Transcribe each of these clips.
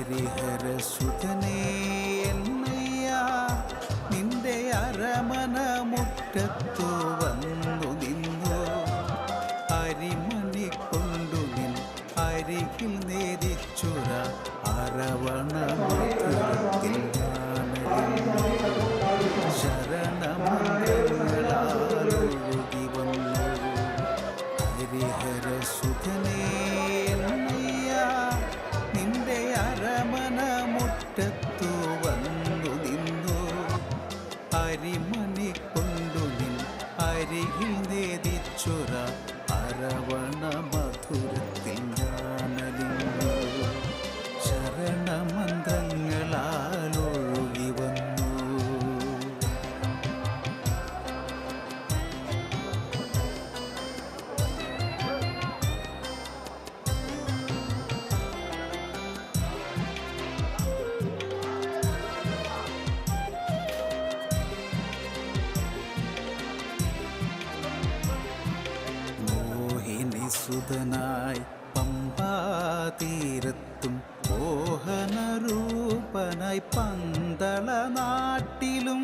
ഹരിഹരസുതനേ എന്നയ്യ. നിന്റെ അരമന മുറ്റത്തു വന്നു നിന്നു. അരിമണി കൊണ്ടു നിൻ അരികിൽ നേരിച്ചുര അരവണ മുറ്റത്തു വന്നു നിന്നു. അരിമണി കൊണ്ടു നിൻ അരികിൽ നേതിച്ചുറ. അരവണ മധുരത്തിൽ ഞാനലിഞ്ഞു മോഹിനി സുതനായി പമ്പാതീരത്തും മോഹനരൂപനായി പന്തള നാട്ടിലും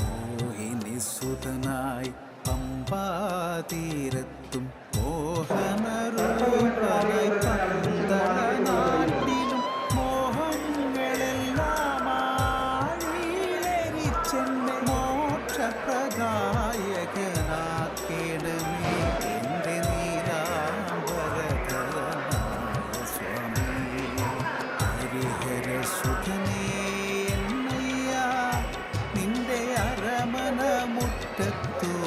മോഹിനി സുതനായി പമ്പാതീരത്തും മോഹനരൂപനായി പന്തള നാട്ടിലും മോഹങ്ങളെല്ലാം ആഴിയിലരിച്ചെന്നെ മോക്ഷപ്രദായകനാക്കേണമേ മുറ്റത്തു വന്നു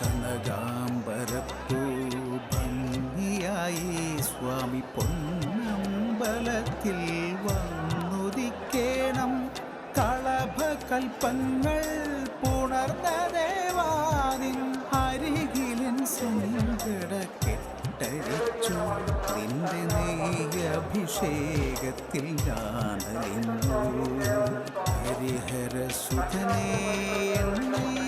കനകാംബരപ്പൂ ഭംഗിയായി സ്വാമി പൊന്നമ്പലത്തിൽ വന്നുദിക്കേണം. കളഭകൽപ്പങ്ങൾ പുണർന്ന ദേവാനിൻ അരികിലൻ സങ്കട കെട്ടഴിച്ചു. നിന്റെ നെയ്യ അഭിഷേകത്തിൽ ഞാനലിഞ്ഞു ഹരിഹരസുധനേ എന്നയ്യ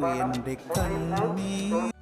എൻ്റെ മൊബൈൽ ഫോൺ, കണ്ണീർ